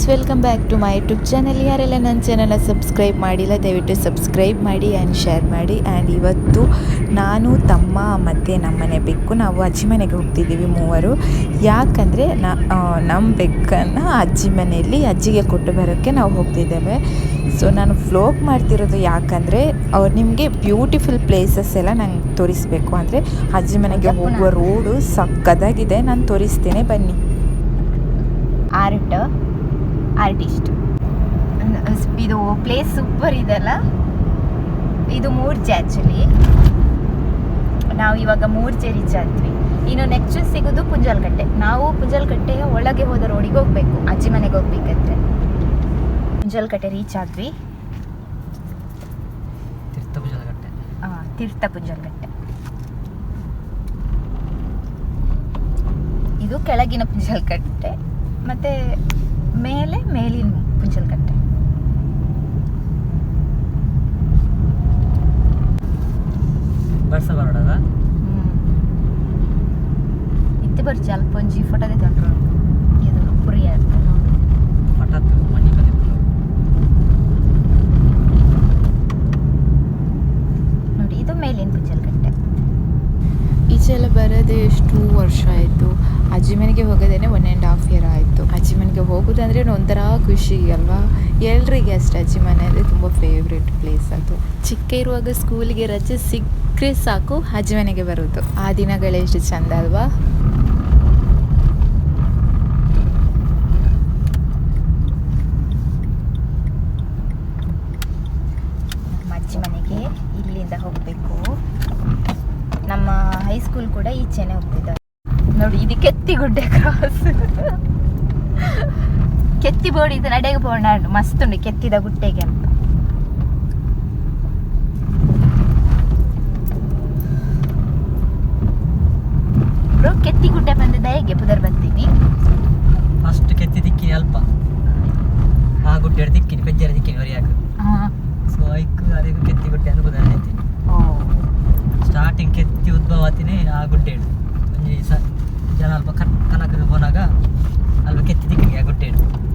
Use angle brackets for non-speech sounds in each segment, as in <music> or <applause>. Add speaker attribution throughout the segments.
Speaker 1: Guys welcome back to my YouTube channel ಯಾರೆಲ್ಲ ನನ್ನ ಚಾನಲ್ನ ಸಬ್ಸ್ಕ್ರೈಬ್ ಮಾಡಿಲ್ಲ ದಯವಿಟ್ಟು ಸಬ್ಸ್ಕ್ರೈಬ್ ಮಾಡಿ ಆ್ಯಂಡ್ ಶೇರ್ ಮಾಡಿ. ಆ್ಯಂಡ್ ಇವತ್ತು ನಾನು ತಮ್ಮ ಮತ್ತು ನಮ್ಮನೆ ಬೆಕ್ಕು ನಾವು ಅಜ್ಜಿ ಮನೆಗೆ ಹೋಗ್ತಿದ್ದೀವಿ ಮೂವರು. ಯಾಕಂದರೆ ನಮ್ಮ ಬೆಕ್ಕನ್ನು ಅಜ್ಜಿ ಮನೆಯಲ್ಲಿ ಅಜ್ಜಿಗೆ ಕೊಟ್ಟು ಬರೋಕ್ಕೆ ನಾವು ಹೋಗ್ತಿದ್ದೇವೆ. ಸೊ ನಾನು ಫ್ಲೋಗ್ ಮಾಡ್ತಿರೋದು ಯಾಕಂದರೆ ಅವ್ರು ನಿಮಗೆ ಬ್ಯೂಟಿಫುಲ್ ಪ್ಲೇಸಸ್ ಎಲ್ಲ ನಂಗೆ ತೋರಿಸ್ಬೇಕು. ಅಂದರೆ ಅಜ್ಜಿ ಮನೆಗೆ ಹೋಗುವ ರೋಡು ಸಕ್ಕದಾಗಿದೆ. ನಾನು ತೋರಿಸ್ತೇನೆ ಬನ್ನಿ.
Speaker 2: ಆರ್ಟ್. ಆರ್ಟಿಸ್ಟ್. ಇದು ಪ್ಲೇಸ್ ಸೂಪರ್ ಇದೆಲ್ಲ ಇದು ಮೂರ್ಜೆ ಆ್ಯಕ್ಚುಲಿ ನಾವು ಇವಾಗ ಮೂರ್ಜೆ ರೀಚ್ ಆದ್ವಿ ಇನ್ನು ನೆಕ್ಸ್ಟ್ ಸಿಗೋದು ಪುಂಜಲ್ಕಟ್ಟೆ. ನಾವು ಪುಂಜಲ್ಕಟ್ಟೆಯ ಒಳಗೆ ಹೋದ ರೋಡಿಗೆ ಹೋಗ್ಬೇಕು ಅಜ್ಜಿ ಮನೆಗೆ ಹೋಗ್ಬೇಕಂದ್ರೆ ಪುಂಜಲ್ಕಟ್ಟೆ ರೀಚ್ ಆದ್ವಿ.
Speaker 3: ಹಾಂ
Speaker 2: ಆ, ತೀರ್ಥ ಪುಂಜಲ್ಕಟ್ಟೆ. ಇದು ಕೆಳಗಿನ ಪುಂಜಲ್ಕಟ್ಟೆ. ಮತ್ತೆ ಮೇಲೆ ಮೇಲಿನ ಪುಂಜಲ್ಕಟ್ಟೆ
Speaker 3: ಬರ್ಸ ಬರೋಡದ
Speaker 2: ಇತ್ತೆ ಬರ್ಚಿ ಅಲ್ಪ ಒಂಜಿ ಫೋಟೋ ತೆಗೊಂಡ್ರು ಇದು ಪುರಿ
Speaker 3: ಹಠಾತ್ ಮನಿ ಕಲಿತು
Speaker 2: ನೋಡಿ ಇದು ಮೇಲಿನ ಪುಂಜಲ್ಕಟ್ಟೆ
Speaker 1: ಈಚೆ ಎಲ್ಲ ಬರೋದೇ ಎಷ್ಟು ವರ್ಷ ಆಯಿತು ಅಜ್ಜಿ ಮನೆಗೆ ಹೋಗೋದೇನೆ ಒನ್ ಆ್ಯಂಡ್ ಹಾಫ್ ಇಯರ್ ಆಯಿತು. ಅಜ್ಜಿ ಮನೆಗೆ ಹೋಗೋದಂದ್ರೆ ಒಂಥರ ಖುಷಿ ಅಲ್ವಾ? ಎಲ್ರಿಗೆ ಅಷ್ಟೇ ಅಜ್ಜಿ ಮನೆ ಅಂದರೆ ತುಂಬ ಫೇವ್ರೇಟ್ ಪ್ಲೇಸ್ ಅದು. ಚಿಕ್ಕ ಇರುವಾಗ ಸ್ಕೂಲಿಗೆ ರಜೆ ಸಿಕ್ಕರೆ ಸಾಕು ಅಜ್ಜಿ ಮನೆಗೆ ಬರೋದು. ಆ ದಿನಗಳೇ ಎಷ್ಟು ಚಂದ ಅಲ್ವಾ?
Speaker 2: ಮನೆಗೆ ಇಲ್ಲಿಂದ ಹೋಗಬೇಕು. ನಮ್ಮ ಹೈಸ್ಕೂಲ್ ಕೂಡ ಈಚೆನೆ ಹೋಗ್ತಿದ್ದಾರೆ. ನೋಡಿ ಇದು ಕೆತ್ತಿಗುಡ್ಡೆ ಕ್ರಾಸ್ ಕೆತ್ತಿ ಬೋರ್ಡ್ ಇದು ನಡೆಗೆ ಬೋರ್ಡ್ ಮಸ್ತ್ ಉಂಡು ಕೆತ್ತಿದ ಗುಡ್ಡೆಗೆ ಅಂತ. ಬ್ರೋ ಕೆತ್ತಿ ಗುಡ್ಡೆ ಬಂದಿದ್ದ ಹೇಗೆ? ಪುದರ್ ಬರ್ತೀನಿ
Speaker 3: ಫಸ್ಟ್ ಕೆತ್ತಿ ದಿಕ್ಕಿನಿ ಅಲ್ಪ. ಆ ಗುಡ್ಡೆ ದಿಕ್ಕಿನಿ ಪೆಜ್ಜರ ದಿಕ್ಕಿನಿ ಹೊರಿಯಾಕ ಸೊ ಐಕ್ ಅರಿಗೂ ಕೆತ್ತಿ ಗುಡ್ಡೆ ಅಂತ ಐತಿ ಸ್ಟಾರ್ಟಿಂಗ್ ಕೆತ್ತಿ ಉದ್ಭವ ಆತಿನಿ ಆ ಗುಡ್ಡೆ ಒಂಜಿ ಸ ಜನ ಅಲ್ಪ ಕನ್ ಕನಕ ಹೋನಾಗ ಅಲ್ಪ ಕೆತ್ತಿ ದಿಕ್ಕಿಗೆ.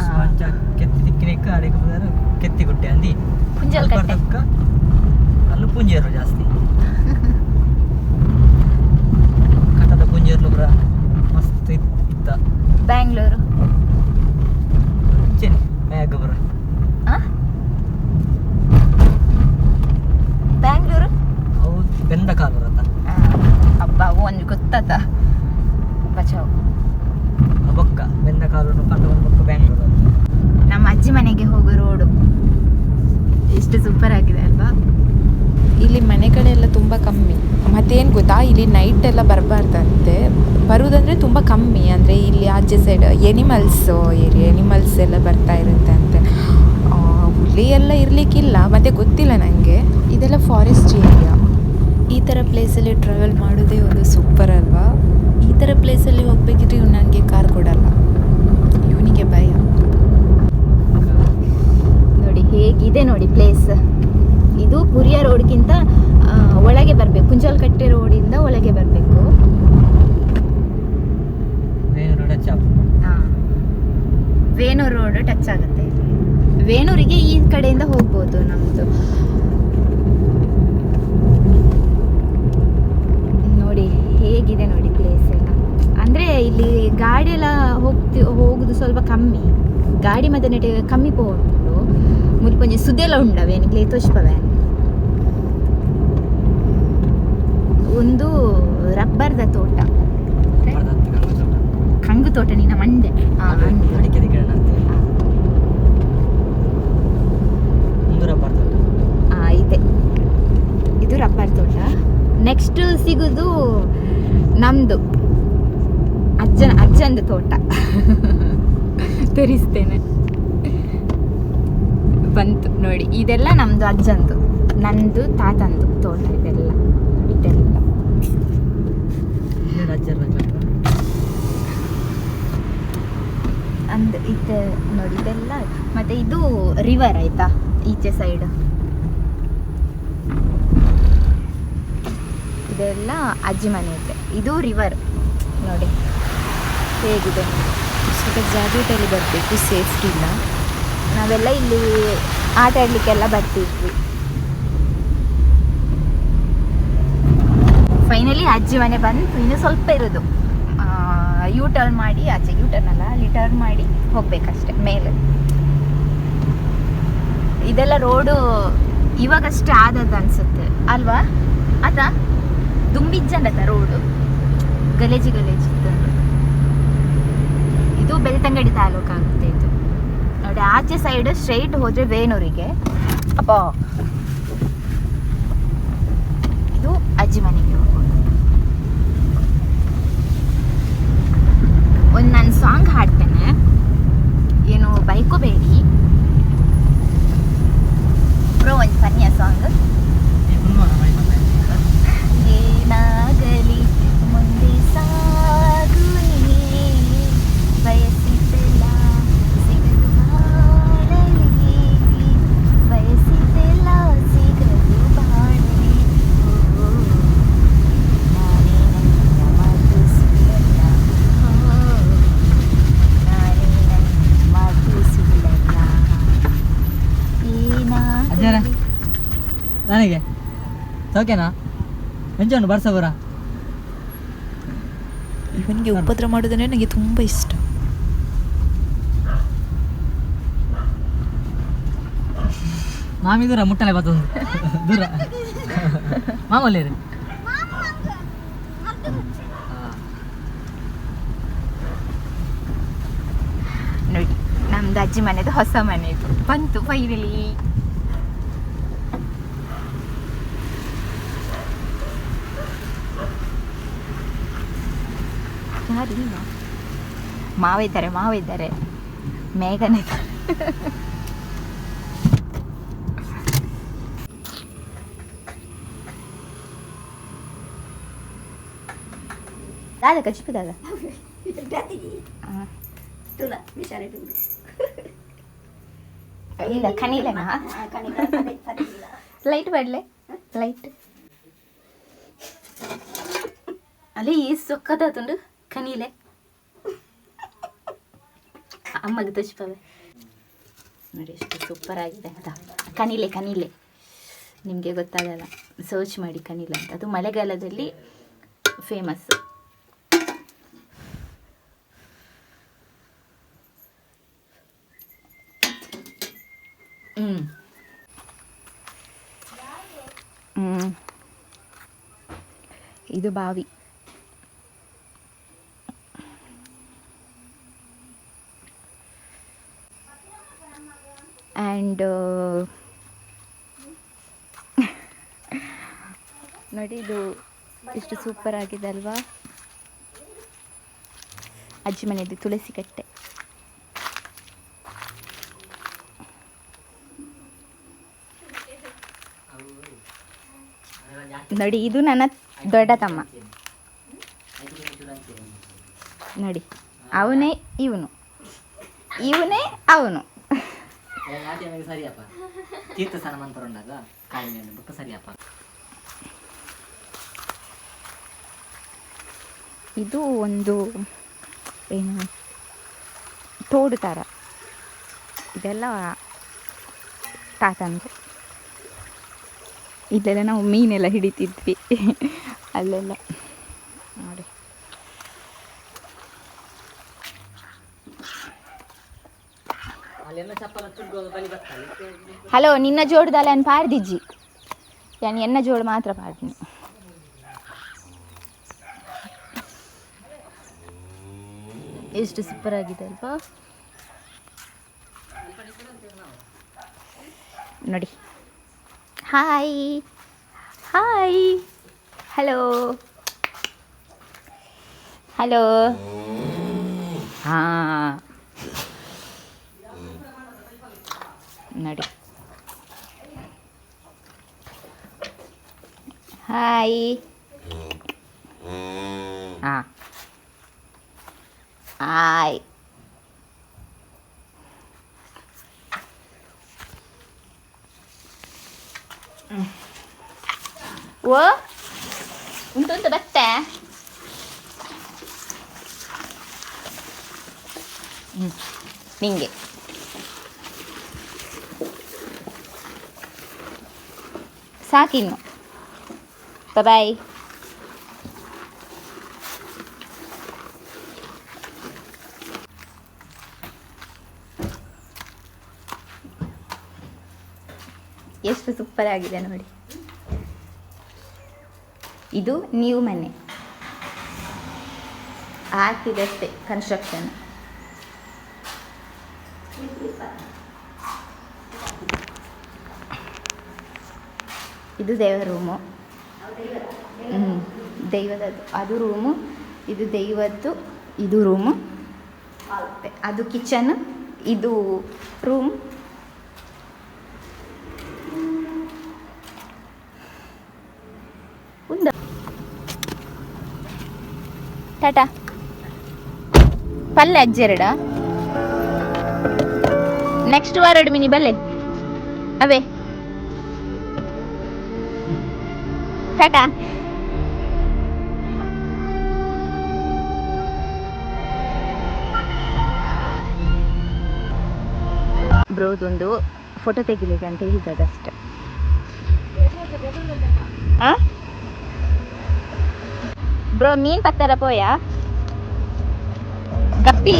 Speaker 3: ಸೊ ಅಂಚ ಕೆತ್ತಿ ದಿಕ್ಕಿನಿಕ್ಕ ಅಡಿಗೆ ಬಂದರೆ ಕೆತ್ತಿ ಗುಟ್ಟೆ ಅಂದಿ.
Speaker 2: ಪುಂಜಲ್ಕಟ್ಟೆ
Speaker 3: ಅಲ್ಪ ಅಲ್ಲೂ ಪುಂಜೇರು ಜಾಸ್ತಿ. ಕಟ್ಟದ ಪುಂಜೇರ್ಲು ಬ್ರ ಮಸ್ತ್ ಇತ್- ಇತ್ತ.
Speaker 2: ಬ್ಯಾಂಗ್ಳೂರು.
Speaker 3: ಚೆನ್ನಿ ಮ್ಯಾಗ ಬ್ರ
Speaker 2: ಆ? ಬ್ಯಾಂಗ್ಳೂರು
Speaker 3: ಅವು ಬೆಂದ ಕಾಲು ರಥ
Speaker 2: ಆ, ಅಬ್ಬಾ ಒಂದು ಗೊತ್ತಾತ ಬಚಾವ್
Speaker 3: ಬೊಕ್ಕ ಬೆಂದ ಕಾಲು ಕಂಡು ಒಂದು ಬೊಕ್ಕ ಬ್ಯಾಂಗ್ಳೂರು
Speaker 2: ನಮ್ಮ ಅಜ್ಜಿ ಮನೆಗೆ ಹೋಗೋ ರೋಡು ಎಷ್ಟು ಸೂಪರ್ ಆಗಿದೆ ಅಲ್ವಾ
Speaker 1: ಇಲ್ಲಿ ಮನೆಗಳೆಲ್ಲ ತುಂಬ ಕಮ್ಮಿ ಮತ್ತೇನು ಗೊತ್ತಾ ಇಲ್ಲಿ ನೈಟ್ ಎಲ್ಲ ಬರಬಾರ್ದಂತೆ ಬರುವುದಂದರೆ ತುಂಬ ಕಮ್ಮಿ. ಅಂದರೆ ಇಲ್ಲಿ ಆಚೆ ಸೈಡ್ ಎನಿಮಲ್ಸ್ ಏರಿಯಾ ಎನಿಮಲ್ಸ್ ಎಲ್ಲ ಬರ್ತಾ ಇರುತ್ತೆ ಅಂತೆ. ಹುಲಿ ಎಲ್ಲ ಇರಲಿಕ್ಕಿಲ್ಲ. ಮತ್ತು ಗೊತ್ತಿಲ್ಲ ನನಗೆ ಇದೆಲ್ಲ ಫಾರೆಸ್ಟ್ ಏರಿಯಾ ಈ ಥರ ಪ್ಲೇಸಲ್ಲಿ ಟ್ರಾವೆಲ್ ಮಾಡೋದೇ ಒಂದು ಸೂಪರ್ ಅಲ್ವಾ? ಈ ಥರ ಪ್ಲೇಸಲ್ಲಿ ಹೋಗ್ಬೇಕಿದ್ರೆ ಇವ್ನು ನನಗೆ ಕಾರ್ ಕೊಡಲ್ಲ. ಇವನಿಗೆ ಭಯ.
Speaker 2: ನೋಡಿ ಹೇಗಿದೆ ನೋಡಿ ಪ್ಲೇಸ್ ಇದು ಪುರಿಯ ರೋಡ್ಗಿಂತ ಆ, ಒಳಗೆ ಬರಬೇಕು ಕುಂಜಲ್ಕಟ್ಟೆ ರೋಡಿಂದ ಒಳಗೆ ಬರಬೇಕು
Speaker 3: ಬೇಲೂರು ಚಾಪ್
Speaker 2: ಟಚ್ ಆಗುತ್ತೆ. ವೇಣೂರಿಗೆ ಈ ಕಡೆಯಿಂದ ಹೋಗ್ಬೋದು ನಮ್ಮದು ನೋಡಿ ಹೇಗಿದೆ ನೋಡಿ ಪ್ಲೇಸ್ ಎಲ್ಲ. ಅಂದರೆ ಇಲ್ಲಿ ಗಾಡಿ ಎಲ್ಲ ಹೋಗ್ತಿ ಹೋಗುದು ಸ್ವಲ್ಪ ಕಮ್ಮಿ. ಗಾಡಿ ಮತ್ತೆ ನೆಟ್ ಕಮ್ಮಿ ಪೋಂಡು ಮುಲ್ಪೊಂಜಿ ಸುದೆಲ್ಲ ಉಂಡವೆ ಕ್ಲೇ ತೋಚ್ಪವೆ ಒಂದು ರಬ್ಬರ್ದ ತೋಟ. ಕಂಗು ತೋಟ ನಿನ್ನ ಮಂಡೆ. ಆ, ಅಂದು.
Speaker 3: ರಬ್ಬರ್
Speaker 2: ತೋಟ ಇದೆ. ಇದು ರಬ್ಬರ್ ತೋಟ. ನೆಕ್ಸ್ಟ್ ಸಿಗುದು ನಮ್ದು. ಅಜ್ಜನ ಅಜ್ಜಂದು ತೋಟ. <laughs> ತೋರಿಸ್ತೇನೆ. ಬಂತು ನೋಡಿ ಇದೆಲ್ಲ ನಮ್ದು ಅಜ್ಜಂದು. ನಂದು ತಾತಂದು ತೋಟ ಇದೆಲ್ಲ. ಇದೆಲ್ಲ. ಅಂದ್ ಇದು ನೋಡಿ ಇದೆಲ್ಲ. ಮತ್ತೆ ಇದು ರಿವರ್ ಆಯ್ತಾ? ಈಚೆ ಸೈಡ್ ಇದೆಲ್ಲ ಅಜ್ಜಿ ಮನೆ ಇದೆ. ಇದು ರಿವರ್ ನೋಡಿ. ಹೇಗಿದೆ?
Speaker 1: ಸ್ವಲ್ಪ ಜಾಗ್ರತೆಯಲ್ಲಿ ಬರಬೇಕು ಸೇಫ್ಟಿ ಇಲ್ಲ.
Speaker 2: ನಾವೆಲ್ಲ ಇಲ್ಲಿ ಆಟ ಆಡಲಿಕ್ಕೆಲ್ಲ ಬರ್ತಿದ್ವಿ. ಫೈನಲಿ ಅಜ್ಜಿ ಮನೆ ಬಂದು ಇನ್ನು ಸ್ವಲ್ಪ ಇರೋದು. ಯೂ ಟರ್ನ್ ಮಾಡಿ ಆಚೆ ಯೂ ಟರ್ನ್ ಅಲ್ಲ ಅಲ್ಲಿ ಟರ್ನ್ ಮಾಡಿ ಹೋಗ್ಬೇಕಷ್ಟೆ ಮೇಲೆ. ಇದೆಲ್ಲ ರೋಡು ಇವಾಗಷ್ಟೇ ಆದದ್ದು ಅನ್ಸುತ್ತೆ. ಅಲ್ವಾ? ಅದ? ದುಂಬಿಜ್ಜಂಡತ ರೋಡು. ಗಲೇಜಿ ಗಲೇಜಿ ಇದು ಬೆಳ್ತಂಗಡಿ ತಾಲೂಕು ಆಗುತ್ತೆ ಇದು. ನೋಡಿ, ಆಚೆ ಸೈಡ್ ಸ್ಟ್ರೈಟ್ ಹೋದ್ರೆ ವೇಣೂರಿಗೆ. ಅಪ್ಪ ಇದು ಅಜ್ಜಿ ಮನೆಗೆ ಹೋಗೋದು. ಒಂದು ನಾನು ಸಾಂಗ್ ಹಾಡ್ತೇನೆ. ಏನು ಬೈಕೋಬೇಡಿ
Speaker 3: ಉಂಟು ಬರ್ಸ ಬರ.
Speaker 1: ಇವನಿಗೆ ಉಪದ್ರ ಮಾಡೋದಂದ್ರೆ ನನಗೆ ತುಂಬ ಇಷ್ಟ.
Speaker 3: ಮಾಮಿ ದೂರ ಮುಟ್ಟಲೆ ಬರ್ತದೆ ದೂರ. ಮಾಮೂಲಿ ರೀ.
Speaker 2: ನೋಡಿ ನಮ್ದು ಅಜ್ಜಿ ಮನೆದು ಹೊಸ ಮನೆ ಇದು. ಬಂತು ಫೈನಲಿ ಯಾರಿಲ್ಲ ಮಾವ ಇದ್ದಾರೆ ಮಾವ ಇದ್ದಾರೆ ಮೇಘನ ಇದ್ದಾರೆ ದಾದ ಕಚ್ಚಿಪು ದಾದ ಹಾಂ ಇಲ್ಲ ಕನೀಲೆನಾ ಲೈಟ್ ಬೇಡಲೆ ಲೈಟ್ ಅಲ್ಲಿ ಈ ಸೊಕ್ಕದಾತುಂಡು ಕನೀಲೆ. ಅಮ್ಮಗೆ ತಚ್ಪವೆ ನೋಡಿ ಎಷ್ಟು ಸೂಪರ್ ಆಗಿದೆ ಅಂತ ಕನೀಲೆ ಕನೀಲೆ. ನಿಮಗೆ ಗೊತ್ತಾಗಲ್ಲ. ಸರ್ಚ್ ಮಾಡಿ ಕನೀಲೆ ಅಂತ. ಅದು ಮಳೆಗಾಲದಲ್ಲಿ ಫೇಮಸ್ ಹ್ಞೂ ಹ್ಞೂ ಇದು ಬಾವಿ. ಆ್ಯಂಡ್ <laughs> ನೋಡಿ ಇದು ಎಷ್ಟು ಸೂಪರ್ ಆಗಿದೆ ಅಲ್ವಾ? ಅಜ್ಜಿ ಮನೆಯದು ತುಳಸಿ ಕಟ್ಟೆ. ನೋಡಿ, ಇದು ನನ್ನ ದೊಡ್ಡ ತಮ್ಮ ನೋಡಿ, ಅವನೇ ಇವನು. ಇವನೇ ಅವನು.
Speaker 3: ಸರಿಯಪ್ಪ ತೀರ್ಥ ಸ್ನಾನ ಮಂತ್ರ ಉಂಡಾಗ ಕಾಯಿಲೆ ಬುಕ್ಕ ಸರಿಯಪ್ಪ.
Speaker 2: ಇದು ಒಂದು ಏನು, ತೋಡು ಥರ ಇದೆಲ್ಲ ತಾತಂದು. ಇಲ್ಲೆಲ್ಲ ನಾವು ಮೀನೆಲ್ಲ ಹಿಡಿತಿದ್ವಿ. ಅಲ್ಲೆಲ್ಲ. ಹಲೋ ನಿನ್ನ ಜೋಡ್ದಲ್ಲ ನಾನು ಪಾಡ್ದಿಜ್ಜಿ. ನಾನು ಎನ್ನ ಜೋಡು ಮಾತ್ರ ಪಾಡ್ತೀನಿ ಎಷ್ಟು ಸೂಪರ್ ಆಗಿದೆ ಅಲ್ವಾ ನೋಡಿ. ಹಾಯ್ ಹಾಯ್ ಹಲೋ ಹಲೋ ಹಾಂ. ನೋಡಿ. ಹಾಯ್ ಹಾಂ. ಹಾಯ್ ಓ ಉಂಟು ಉಂಟು ಬತ್ತೆ
Speaker 4: ಹ್ಞೂ ನಿಂಗೆ ಸಾಕಿನ್ನು. ಬಾಯ್ ಎಷ್ಟು ಸೂಪರ್ ಆಗಿದೆ ನೋಡಿ. ಇದು ನ್ಯೂ ಮನೆ. ಆಗ್ತಿದೆ ಅಷ್ಟೇ ಕನ್ಸ್ಟ್ರಕ್ಷನ್ ಇದು ದೇವರ ರೂಮು. ಹ್ಞೂ ದೈವದದ್ದು. ಅದು ರೂಮು, ಇದು ದೈವದ್ದು, ಇದು ರೂಮು. ಅದು ಕಿಚನ್, ಇದು ರೂಮ್. ಉಂದ. ಟಾಟಾ. ಪಲ್ಲೆ ಅಜ್ಜೆರಡ ನೆಕ್ಸ್ಟ್ ವಾರಡ್ ಮಿನಿ ಬಲ್ಲೆ ಅವೇ. ಟಾಟಾ ಬ್ರೋದೊಂದು ಫೋಟೋ ತೆಗಿಲಿಕ್ಕೆ ಅಂತ ಹೇಳಿದ್ದದಷ್ಟೆ ಬ್ರೋ ಮೀನ್ ಪತ್ತರ ಪೋಯ ಗಪ್ಪಿ